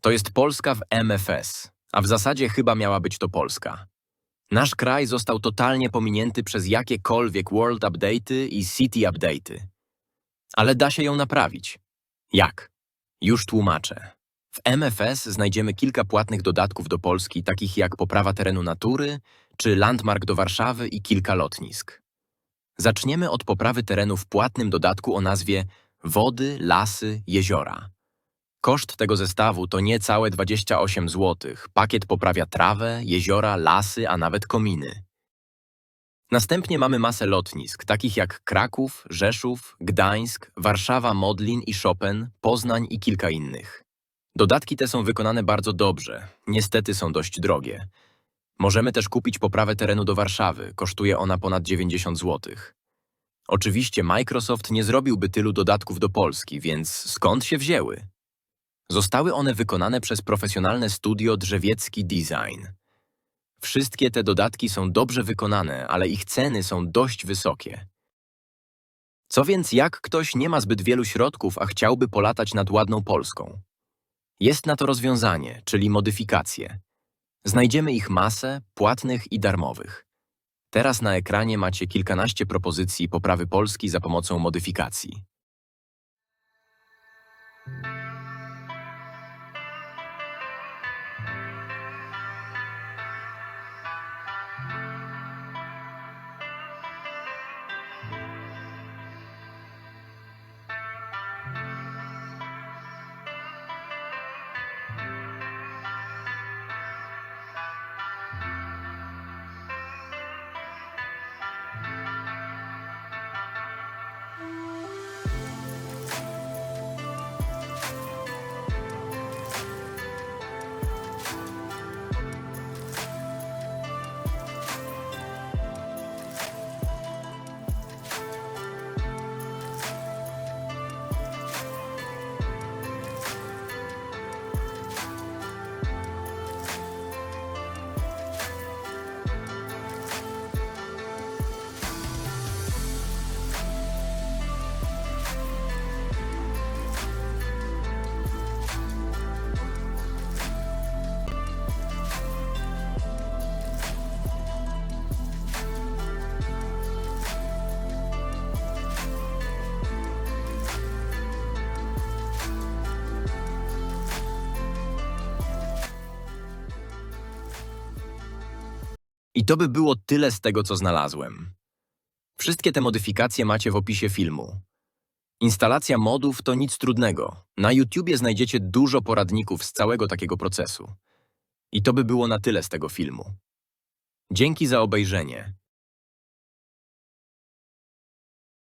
To jest Polska w MFS, a w zasadzie chyba miała być to Polska. Nasz kraj został totalnie pominięty przez jakiekolwiek World Update'y i City Update'y. Ale da się ją naprawić. Jak? Już tłumaczę. W MFS znajdziemy kilka płatnych dodatków do Polski, takich jak poprawa terenu natury czy landmark do Warszawy i kilka lotnisk. Zaczniemy od poprawy terenu w płatnym dodatku o nazwie Wody, Lasy, Jeziora. Koszt tego zestawu to niecałe 28 zł. Pakiet poprawia trawę, jeziora, lasy, a nawet kominy. Następnie mamy masę lotnisk, takich jak Kraków, Rzeszów, Gdańsk, Warszawa, Modlin i Chopin, Poznań i kilka innych. Dodatki te są wykonane bardzo dobrze, niestety są dość drogie. Możemy też kupić poprawę terenu do Warszawy, kosztuje ona ponad 90 zł. Oczywiście Microsoft nie zrobiłby tylu dodatków do Polski, więc skąd się wzięły? Zostały one wykonane przez profesjonalne studio Drzewiecki Design. Wszystkie te dodatki są dobrze wykonane, ale ich ceny są dość wysokie. Co więc jak ktoś nie ma zbyt wielu środków, a chciałby polatać nad ładną Polską? Jest na to rozwiązanie, czyli modyfikacje. Znajdziemy ich masę, płatnych i darmowych. Teraz na ekranie macie kilkanaście propozycji poprawy Polski za pomocą modyfikacji. I to by było tyle z tego, co znalazłem. Wszystkie te modyfikacje macie w opisie filmu. Instalacja modów to nic trudnego. Na YouTubie znajdziecie dużo poradników z całego takiego procesu. I to by było na tyle z tego filmu. Dzięki za obejrzenie.